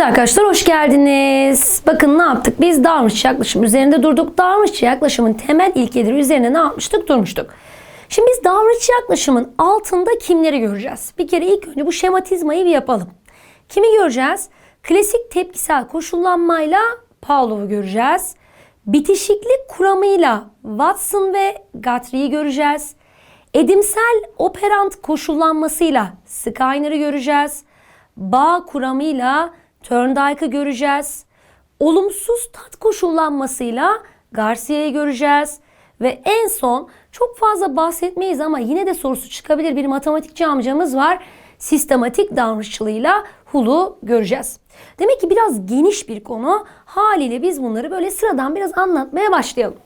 Evet arkadaşlar hoş geldiniz. Bakın ne yaptık? Biz davranış yaklaşım üzerinde durduk. Davranış yaklaşımın temel ilkeleri üzerine ne yapmıştık? Durmuştuk. Şimdi biz davranış yaklaşımın altında kimleri göreceğiz? Bir kere ilk önce bu şematizmayı bir yapalım. Kimi göreceğiz? Klasik tepkisel koşullanmayla Pavlov'u göreceğiz. Bitişiklik kuramıyla Watson ve Guthrie'yi göreceğiz. Edimsel operant koşullanmasıyla Skyner'ı göreceğiz. Bağ kuramıyla Thorndike'ı göreceğiz. Olumsuz tat koşullanmasıyla Garcia'yı göreceğiz. Ve en son çok fazla bahsetmeyiz ama yine de sorusu çıkabilir bir matematikçi amcamız var. Sistematik davranışçılığıyla Hul'u göreceğiz. Demek ki biraz geniş bir konu. Haliyle biz bunları böyle sıradan biraz anlatmaya başlayalım.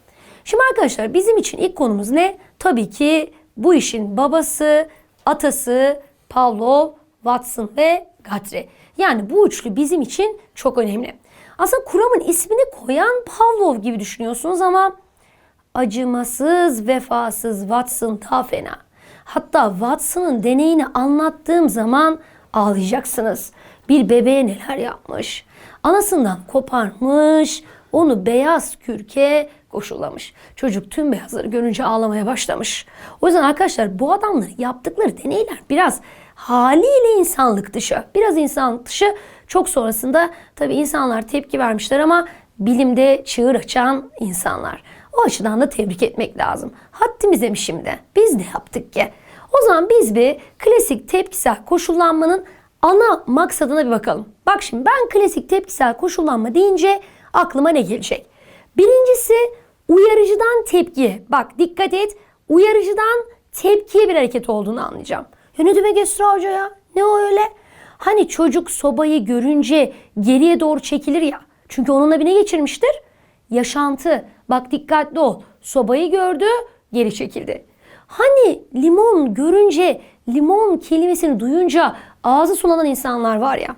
Şimdi arkadaşlar bizim için ilk konumuz ne? Tabii ki bu işin babası, atası Pavlov, Watson ve Guthrie. Yani bu üçlü bizim için çok önemli. Aslında kuramın ismini koyan Pavlov gibi düşünüyorsunuz ama acımasız, vefasız Watson daha fena. Hatta Watson'ın deneyini anlattığım zaman ağlayacaksınız. Bir bebeğe neler yapmış. Anasından koparmış, onu beyaz kürke koşullamış. Çocuk tüm beyazları görünce ağlamaya başlamış. O yüzden arkadaşlar bu adamların yaptıkları deneyler biraz haliyle insanlık dışı. Biraz insanlık dışı. Çok sonrasında tabii insanlar tepki vermişler ama bilimde çığır açan insanlar. O açıdan da tebrik etmek lazım. Haddimize mi şimdi? Biz ne yaptık ki? O zaman biz bir klasik tepkisel koşullanmanın ana maksadına bir bakalım. Bak şimdi ben klasik tepkisel koşullanma deyince aklıma ne gelecek? Birincisi uyarıcıdan tepkiye. Bak dikkat et. Uyarıcıdan tepkiye bir hareket olduğunu anlayacağım. Ya demek Esra Hoca ya? Ne o öyle? Hani çocuk sobayı görünce geriye doğru çekilir ya. Çünkü onunla bir ne geçirmiştir? Yaşantı. Bak dikkatli ol. Sobayı gördü, geri çekildi. Hani limon görünce, limon kelimesini duyunca ağzı sulanan insanlar var ya.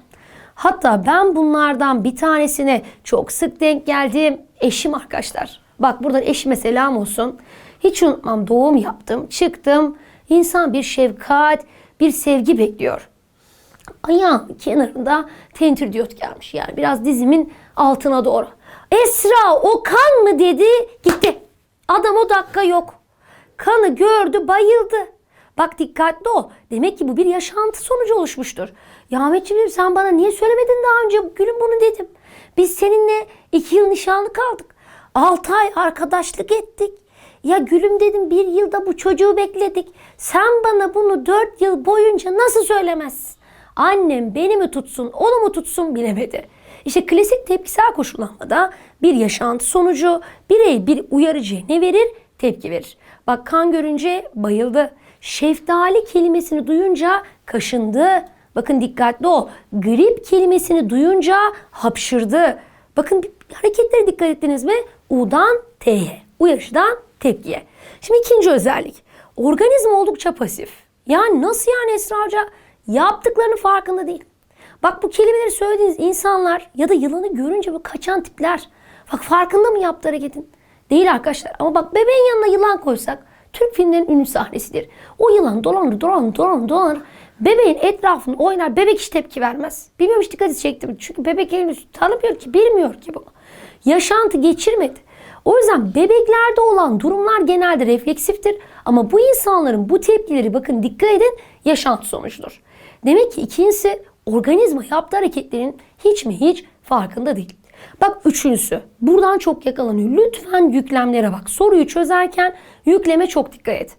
Hatta ben bunlardan bir tanesine çok sık denk geldim. Eşim arkadaşlar. Bak burada eşime selam olsun. Hiç unutmam doğum yaptım, çıktım. İnsan bir şefkat, bir sevgi bekliyor. Ayağım kenarında tentir diyot gelmiş yani biraz dizimin altına doğru. Esra o kan mı dedi gitti. Adam o dakika yok. Kanı gördü bayıldı. Bak dikkatli ol. Demek ki bu bir yaşantı sonucu oluşmuştur. Ya Ahmetciğim sen bana niye söylemedin daha önce? Gülüm bunu dedim. Biz seninle iki yıl nişanlı kaldık. Altı ay arkadaşlık ettik. Ya gülüm dedim bir yılda bu çocuğu bekledik. Sen bana bunu dört yıl boyunca nasıl söylemezsin? Annem beni mi tutsun, onu mu tutsun bilemedi. İşte klasik tepkisel koşullanmada bir yaşantı sonucu birey bir uyarıcıya ne verir? Tepki verir. Bak kan görünce bayıldı. Şeftali kelimesini duyunca kaşındı. Bakın dikkatli ol. Grip kelimesini duyunca hapşırdı. Bakın hareketlere dikkat ettiniz mi? U'dan T'ye. Uyarıcıdan tepkiye. Şimdi ikinci özellik. Organizma oldukça pasif. Yani nasıl yani Esra Hoca? Yaptıklarının farkında değil. Bak bu kelimeleri söylediğiniz insanlar ya da yılanı görünce bu kaçan tipler. Bak farkında mı yaptı hareketin? Değil arkadaşlar. Ama bak bebeğin yanına yılan koysak Türk filmlerinin ünlü sahnesidir. O yılan dolanır dolanır dolanır dolanır. Bebeğin etrafını oynar. Bebek hiç tepki vermez. Bilmiyorum hiç dikkati çektim. Çünkü bebek henüz tanımıyor ki, bilmiyor ki bunu. Yaşantı geçirmedi. O yüzden bebeklerde olan durumlar genelde refleksiftir. Ama bu insanların bu tepkileri bakın dikkat edin yaşantı sonucudur. Demek ki ikincisi organizma yaptığı hareketlerin hiç mi hiç farkında değil. Bak üçüncüsü buradan çok yakalanıyor. Lütfen yüklemlere bak. Soruyu çözerken yükleme çok dikkat et.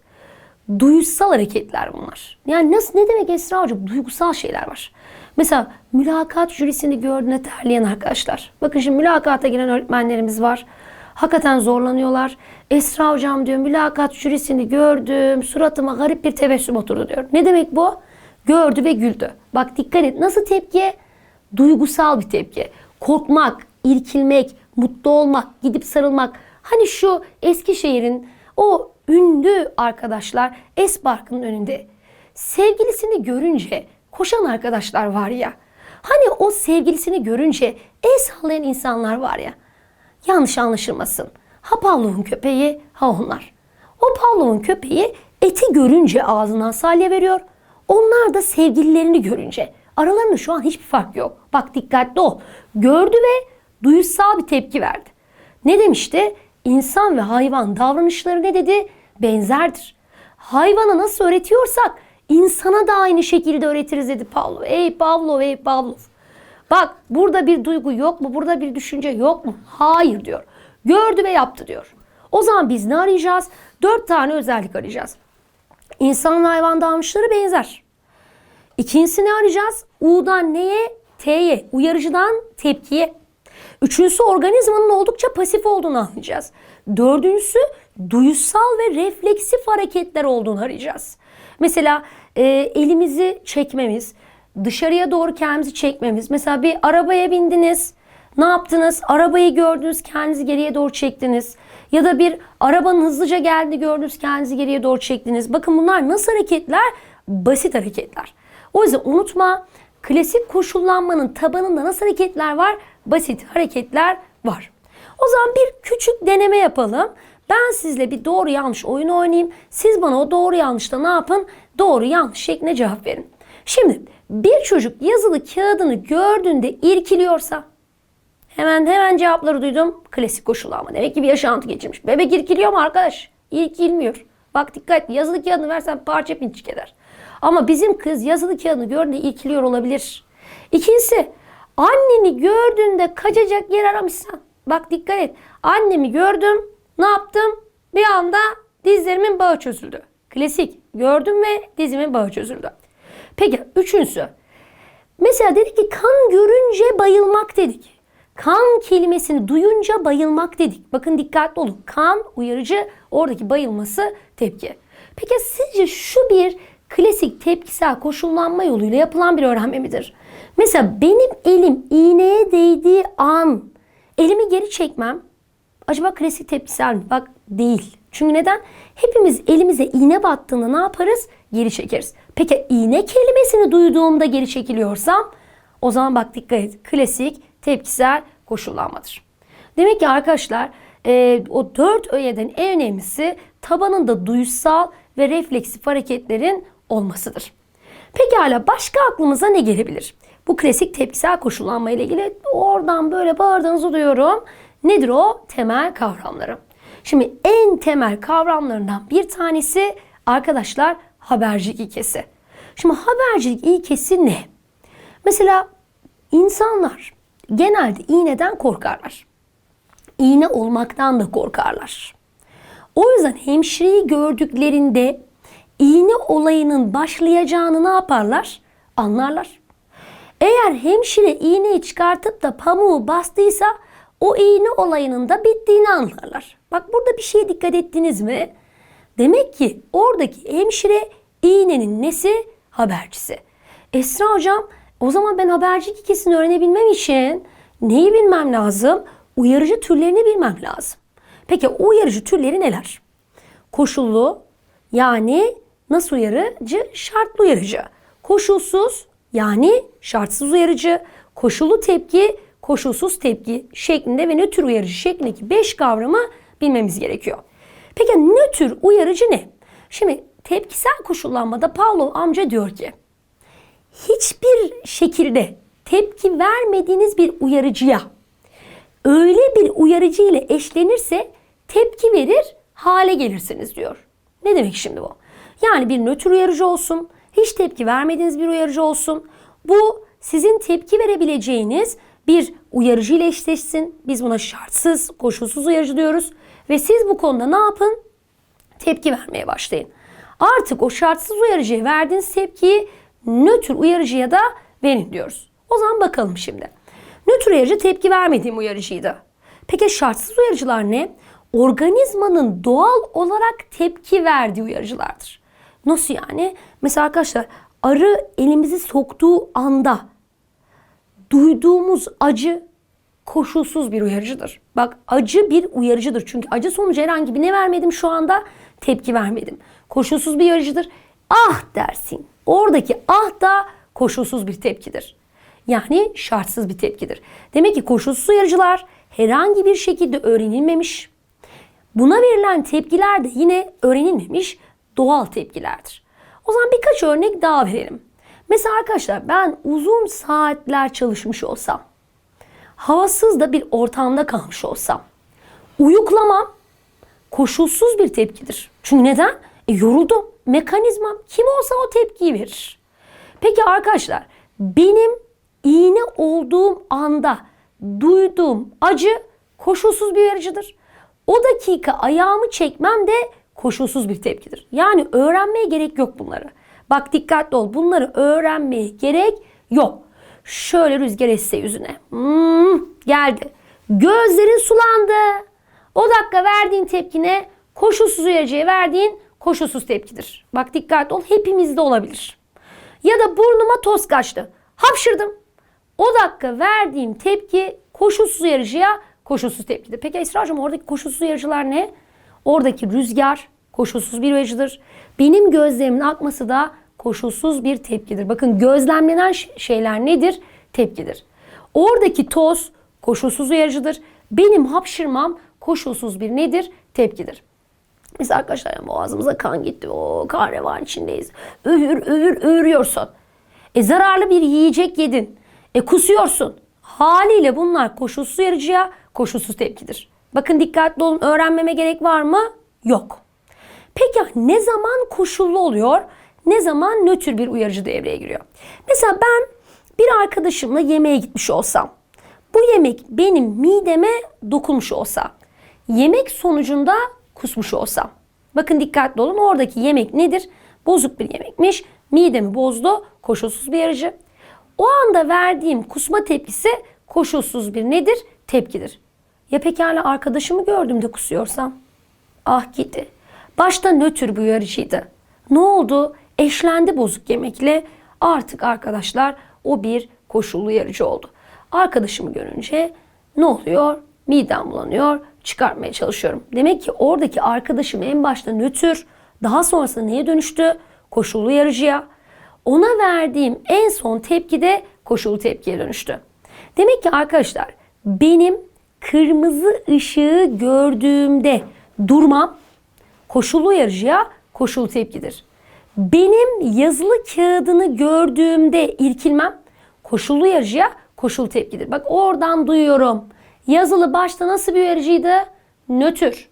Duysal hareketler bunlar. Yani nasıl ne demek Esra Hocam? Duygusal şeyler var. Mesela mülakat jürisini gördüğünde terleyen arkadaşlar. Bakın şimdi mülakata giren öğretmenlerimiz var. Hakikaten zorlanıyorlar. Esra hocam diyor mülakat jürisini gördüm. Suratıma garip bir tebessüm oturdu diyor. Ne demek bu? Gördü ve güldü. Bak dikkat et. Nasıl tepki? Duygusal bir tepki. Korkmak, irkilmek, mutlu olmak, gidip sarılmak. Hani şu Eskişehir'in o ünlü arkadaşlar Esbark'ın önünde sevgilisini görünce koşan arkadaşlar var ya. Hani o sevgilisini görünce el sallayan insanlar var ya. Yanlış anlaşılmasın. Ha Pavlov'un köpeği ha onlar. O Pavlov'un köpeği eti görünce ağzından salya veriyor. Onlar da sevgililerini görünce Aralarında şu an hiçbir fark yok. Bak dikkatli ol. Gördü ve duyusal bir tepki verdi. Ne demişti? İnsan ve hayvan davranışları ne dedi? Benzerdir. Hayvana nasıl öğretiyorsak insana da aynı şekilde öğretiriz dedi Pavlov. Ey Pavlov, ey Pavlov. Bak burada bir duygu yok mu? Burada bir düşünce yok mu? Hayır diyor. Gördü ve yaptı diyor. O zaman biz ne arayacağız? Dört tane özellik arayacağız. İnsan ve hayvan davranışları benzer. İkincisi ne arayacağız? U'dan neye? T'ye. Uyarıcıdan tepkiye. Üçüncüsü organizmanın oldukça pasif olduğunu anlayacağız. Dördüncüsü duyusal ve refleksif hareketler olduğunu arayacağız. Mesela e, elimizi çekmemiz, dışarıya doğru kendimizi çekmemiz. Mesela bir arabaya bindiniz, ne yaptınız? Arabayı gördünüz, kendinizi geriye doğru çektiniz. Ya da bir arabanın hızlıca geldi gördünüz, kendinizi geriye doğru çektiniz. Bakın bunlar nasıl hareketler? Basit hareketler. O yüzden unutma, klasik koşullanmanın tabanında nasıl hareketler var? Basit hareketler var. O zaman bir küçük deneme yapalım. Ben sizle bir doğru yanlış oyun oynayayım. Siz bana o doğru yanlışta ne yapın? Doğru yanlış şeklinde cevap verin. Şimdi bir çocuk yazılı kağıdını gördüğünde irkiliyorsa hemen hemen cevapları duydum. Klasik koşullanma. Demek ki bir yaşantı geçirmiş. Bebek irkiliyor mu arkadaş? İrkilmiyor. Bak dikkat yazılı kağıdını versen parça pinçik eder. Ama bizim kız yazılı kağıdını gördüğünde irkiliyor olabilir. İkincisi anneni gördüğünde kaçacak yer aramışsan. Bak dikkat et. Annemi gördüm. Ne yaptım? Bir anda dizlerimin bağı çözüldü. Klasik. Gördüm ve dizimin bağı çözüldü. Peki üçüncüsü. Mesela dedik ki kan görünce bayılmak dedik. Kan kelimesini duyunca bayılmak dedik. Bakın dikkatli olun. Kan uyarıcı, oradaki bayılması tepki. Peki sizce şu bir klasik tepkisel koşullanma yoluyla yapılan bir öğrenme midir? Mesela benim elim iğneye değdiği an elimi geri çekmem acaba klasik tepkisel mi? Bak değil. Çünkü neden? Hepimiz elimize iğne battığında ne yaparız? Geri çekeriz. Peki iğne kelimesini duyduğumda geri çekiliyorsam o zaman bak dikkat et. Klasik tepkisel koşullanmadır. Demek ki arkadaşlar e, o dört öğeden en önemlisi tabanında duysal ve refleksif hareketlerin olmasıdır. Pekala başka aklımıza ne gelebilir? Bu klasik tepkisel koşullanma ile ilgili oradan böyle bağırdığınızı duyuyorum. Nedir o? Temel kavramları. Şimdi en temel kavramlarından bir tanesi arkadaşlar habercilik ilkesi. Şimdi habercilik ilkesi ne? Mesela insanlar genelde iğneden korkarlar. İğne olmaktan da korkarlar. O yüzden hemşireyi gördüklerinde iğne olayının başlayacağını ne yaparlar? Anlarlar. Eğer hemşire iğneyi çıkartıp da pamuğu bastıysa o iğne olayının da bittiğini anlarlar. Bak burada bir şeye dikkat ettiniz mi? Demek ki oradaki hemşire iğnenin nesi? Habercisi. Esra hocam o zaman ben habercilik ikisini öğrenebilmem için neyi bilmem lazım? Uyarıcı türlerini bilmem lazım. Peki o uyarıcı türleri neler? Koşullu yani nasıl uyarıcı? Şartlı uyarıcı. Koşulsuz yani şartsız uyarıcı. Koşullu tepki, koşulsuz tepki şeklinde ve nötr uyarıcı şeklindeki 5 kavramı bilmemiz gerekiyor. Peki nötr uyarıcı ne? Şimdi tepkisel koşullanmada Pavlov amca diyor ki hiçbir şekilde tepki vermediğiniz bir uyarıcıya öyle bir uyarıcı ile eşlenirse tepki verir hale gelirsiniz diyor. Ne demek şimdi bu? Yani bir nötr uyarıcı olsun, hiç tepki vermediğiniz bir uyarıcı olsun. Bu sizin tepki verebileceğiniz bir uyarıcı ile eşleşsin. Biz buna şartsız, koşulsuz uyarıcı diyoruz. Ve siz bu konuda ne yapın? Tepki vermeye başlayın. Artık o şartsız uyarıcıya verdiğiniz tepkiyi nötr uyarıcıya da verin diyoruz. O zaman bakalım şimdi. Nötr uyarıcı tepki vermediğim uyarıcıydı. Peki şartsız uyarıcılar ne? Organizmanın doğal olarak tepki verdiği uyarıcılardır. Nasıl yani? Mesela arkadaşlar arı elimizi soktuğu anda duyduğumuz acı koşulsuz bir uyarıcıdır. Bak acı bir uyarıcıdır. Çünkü acı sonucu herhangi bir ne vermedim şu anda? Tepki vermedim. Koşulsuz bir uyarıcıdır. Ah dersin. Oradaki ah da koşulsuz bir tepkidir. Yani şartsız bir tepkidir. Demek ki koşulsuz uyarıcılar herhangi bir şekilde öğrenilmemiş. Buna verilen tepkiler de yine öğrenilmemiş doğal tepkilerdir. O zaman birkaç örnek daha verelim. Mesela arkadaşlar ben uzun saatler çalışmış olsam, havasız da bir ortamda kalmış olsam, uyuklamam koşulsuz bir tepkidir. Çünkü neden? E, yoruldum. Mekanizmam kim olsa o tepkiyi verir. Peki arkadaşlar benim iğne olduğum anda duyduğum acı koşulsuz bir uyarıcıdır. O dakika ayağımı çekmem de koşulsuz bir tepkidir. Yani öğrenmeye gerek yok bunları. Bak dikkatli ol. Bunları öğrenmeye gerek yok. Şöyle rüzgar esse yüzüne. Hmm, geldi. Gözlerin sulandı. O dakika verdiğin tepkine koşulsuz uyarıcıya verdiğin koşulsuz tepkidir. Bak dikkatli ol. Hepimizde olabilir. Ya da burnuma toz kaçtı. Hapşırdım. O dakika verdiğim tepki koşulsuz uyarıcıya koşulsuz tepkidir. Peki Esra'cığım oradaki koşulsuz uyarıcılar ne? Oradaki rüzgar koşulsuz bir uyarıcıdır. Benim gözlerimin akması da koşulsuz bir tepkidir. Bakın gözlemlenen şeyler nedir? Tepkidir. Oradaki toz koşulsuz uyarıcıdır. Benim hapşırmam koşulsuz bir nedir? Tepkidir. Mesela arkadaşlar yani boğazımıza kan gitti. O kan revan içindeyiz. Övür övür övürüyorsun. E zararlı bir yiyecek yedin. E kusuyorsun. Haliyle bunlar koşulsuz uyarıcıya koşulsuz tepkidir. Bakın dikkatli olun öğrenmeme gerek var mı? Yok. Peki ne zaman koşullu oluyor? Ne zaman nötr bir uyarıcı devreye giriyor? Mesela ben bir arkadaşımla yemeğe gitmiş olsam. Bu yemek benim mideme dokunmuş olsa. Yemek sonucunda kusmuş olsam. Bakın dikkatli olun oradaki yemek nedir? Bozuk bir yemekmiş. Midemi bozdu. Koşulsuz bir uyarıcı. O anda verdiğim kusma tepkisi koşulsuz bir nedir? Tepkidir. Ya pekala arkadaşımı gördüğümde kusuyorsam? Ah gitti. Başta nötr bir uyarıcıydı. Ne oldu? Eşlendi bozuk yemekle. Artık arkadaşlar o bir koşullu uyarıcı oldu. Arkadaşımı görünce ne oluyor? Midem bulanıyor. Çıkarmaya çalışıyorum. Demek ki oradaki arkadaşım en başta nötr, daha sonrasında neye dönüştü? Koşullu uyarıcıya. Ona verdiğim en son tepki de koşullu tepkiye dönüştü. Demek ki arkadaşlar benim kırmızı ışığı gördüğümde durmam koşullu uyarıcıya koşullu tepkidir. Benim yazılı kağıdını gördüğümde irkilmem koşullu uyarıcıya koşullu tepkidir. Bak oradan duyuyorum. Yazılı başta nasıl bir uyarıcıydı? Nötr.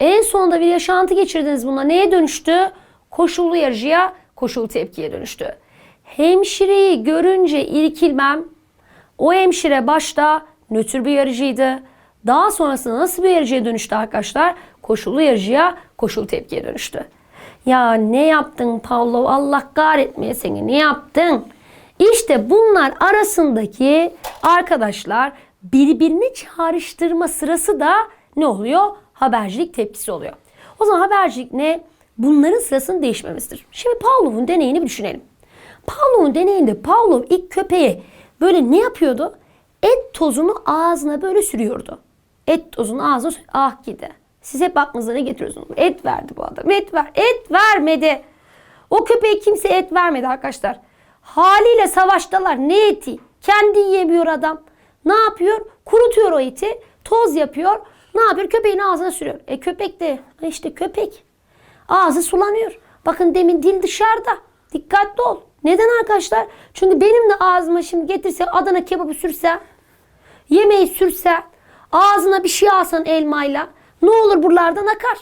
En sonunda bir yaşantı geçirdiniz buna. Neye dönüştü? Koşullu uyarıcıya koşullu tepkiye dönüştü. Hemşireyi görünce irkilmem. O hemşire başta nötr bir uyarıcıydı. Daha sonrasında nasıl bir uyarıcıya dönüştü arkadaşlar? Koşullu uyarıcıya koşullu tepkiye dönüştü. Ya ne yaptın Pavlov? Allah kahretmeye seni. Ne yaptın? İşte bunlar arasındaki arkadaşlar birbirini çağrıştırma sırası da ne oluyor? Habercilik tepkisi oluyor. O zaman habercilik ne? Bunların sırasının değişmemesidir. Şimdi Pavlov'un deneyini bir düşünelim. Pavlov'un deneyinde Pavlov ilk köpeğe böyle ne yapıyordu? Et tozunu ağzına böyle sürüyordu. Et ağzına sürüyordu. Ah gidi. Siz hep aklınıza ne getiriyorsunuz? Et verdi bu adam. Et ver. Et vermedi. O köpeğe kimse et vermedi arkadaşlar. Haliyle savaştalar. Ne eti? Kendi yiyemiyor adam. Ne yapıyor? Kurutuyor o eti. Toz yapıyor. Ne yapıyor? Köpeğin ağzına sürüyor. E köpek de işte köpek. Ağzı sulanıyor. Bakın demin dil dışarıda. Dikkatli ol. Neden arkadaşlar? Çünkü benim de ağzıma şimdi getirse Adana kebabı sürse, yemeği sürse, ağzına bir şey alsan elmayla ne olur buralardan akar.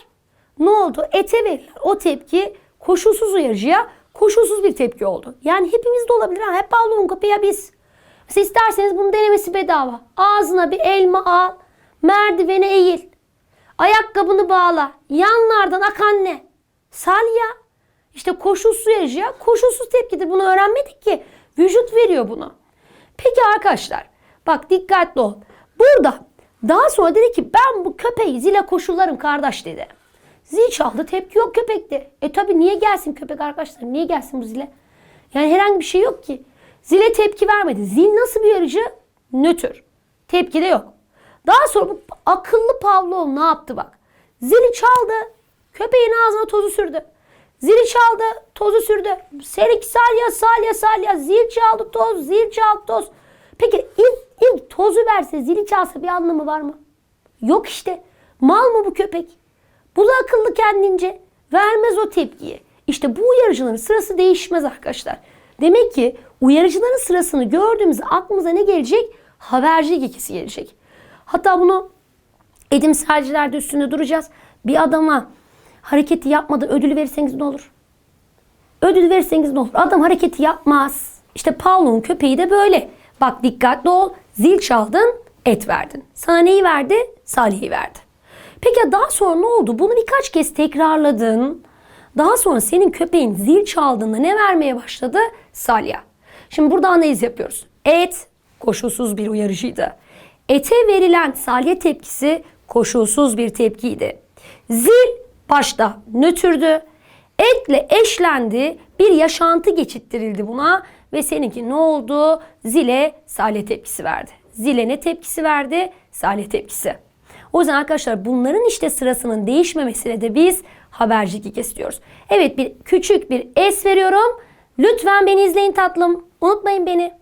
Ne oldu? Ete verilir. O tepki koşulsuz uyarıcıya koşulsuz bir tepki oldu. Yani hepimizde olabilir. Ha? Hep Pavlov'un kapıya biz. Siz isterseniz bunun denemesi bedava. Ağzına bir elma al. Merdivene eğil. Ayakkabını bağla. Yanlardan akan ne? Salya. İşte koşulsuz uyarıcıya koşulsuz tepkidir. Bunu öğrenmedik ki. Vücut veriyor bunu. Peki arkadaşlar. Bak dikkatli ol. Burada daha sonra dedi ki ben bu köpeği zile koşullarım kardeş dedi. Zil çaldı tepki yok köpekte. E tabi niye gelsin köpek arkadaşlar? Niye gelsin bu zile? Yani herhangi bir şey yok ki. Zile tepki vermedi. Zil nasıl bir uyarıcı? Nötr. Tepki de yok. Daha sonra bu akıllı Pavlov ne yaptı bak. Zili çaldı. Köpeğin ağzına tozu sürdü. Zili çaldı, tozu sürdü. Serik salya, salya, salya. Zil çaldı, toz, zil çaldı, toz. Peki ilk, ilk tozu verse, zili çalsa bir anlamı var mı? Yok işte. Mal mı bu köpek? Bu da akıllı kendince. Vermez o tepkiyi. İşte bu uyarıcıların sırası değişmez arkadaşlar. Demek ki uyarıcıların sırasını gördüğümüzde aklımıza ne gelecek? Habercilik ikisi gelecek. Hatta bunu edimselcilerde üstünde duracağız. Bir adama hareketi yapmadan ödül verirseniz ne olur? Ödül verirseniz ne olur? Adam hareketi yapmaz. İşte Pavlov'un köpeği de böyle. Bak dikkatli ol. Zil çaldın, et verdin. Sana neyi verdi? Salih'i verdi. Peki ya daha sonra ne oldu? Bunu birkaç kez tekrarladın. Daha sonra senin köpeğin zil çaldığında ne vermeye başladı? Salya. Şimdi burada analiz yapıyoruz. Et koşulsuz bir uyarıcıydı. Ete verilen salya tepkisi koşulsuz bir tepkiydi. Zil başta nötrdü. Etle eşlendi. Bir yaşantı geçittirildi buna ve seninki ne oldu? Zile salya tepkisi verdi. Zile ne tepkisi verdi? Salya tepkisi. O yüzden arkadaşlar bunların işte sırasının değişmemesine de biz habercilik istiyoruz. Evet bir küçük bir es veriyorum. Lütfen beni izleyin tatlım. Unutmayın beni.